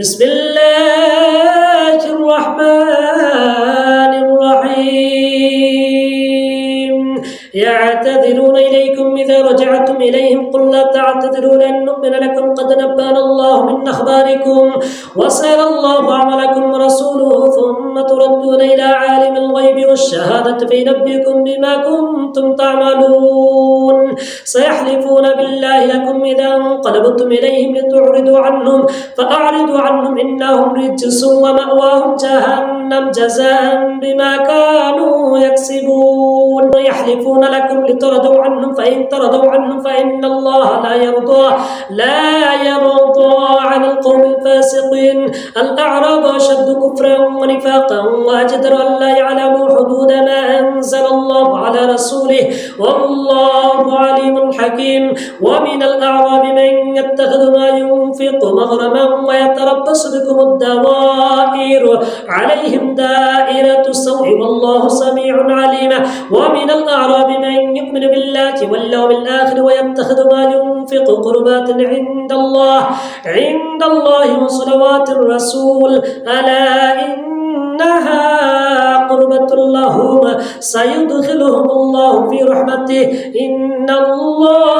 بسم الله الرحمن الرحيم. يعتذرون إليكم إذا رجعتم إليهم. قل لا تعتذروا لن نؤمن لكم. قد نبأنا الله من أخباركم وسيرى الله عملكم تردون إلى عالم الغيب والشهادة فينبئكم بما كنتم تعملون. سيحلفون بالله لكم إذا انقلبتم إليهم لتعرضوا عنهم فأعرضوا عنهم إنهم رجس ومأواهم جهنم جزاء بما كانوا يكسبون. يحلفون لكم لترضوا عنهم فإن ترضوا عنهم فإن الله لا يرضى لا يرضى عن القوم الفاسقين. الأعراب أشد كفرا ونفاقا وأجدر أن لا يعلموا حدود ما أنزل الله على رسوله. والله عليم حكيم ومن الأعراب من يتخذ ما ينفق مغرما ويتربص بكم الدوائر. عليهم دائرة السوء والله سميع عليم. ومن الأعراب من يؤمن بالله واليوم الآخر ويتخذ ما ينفق قربات عند الله. عند الله وصلوات الرسول. ألا إنها قربة لهم سيدخلهم الله في رحمته. إن الله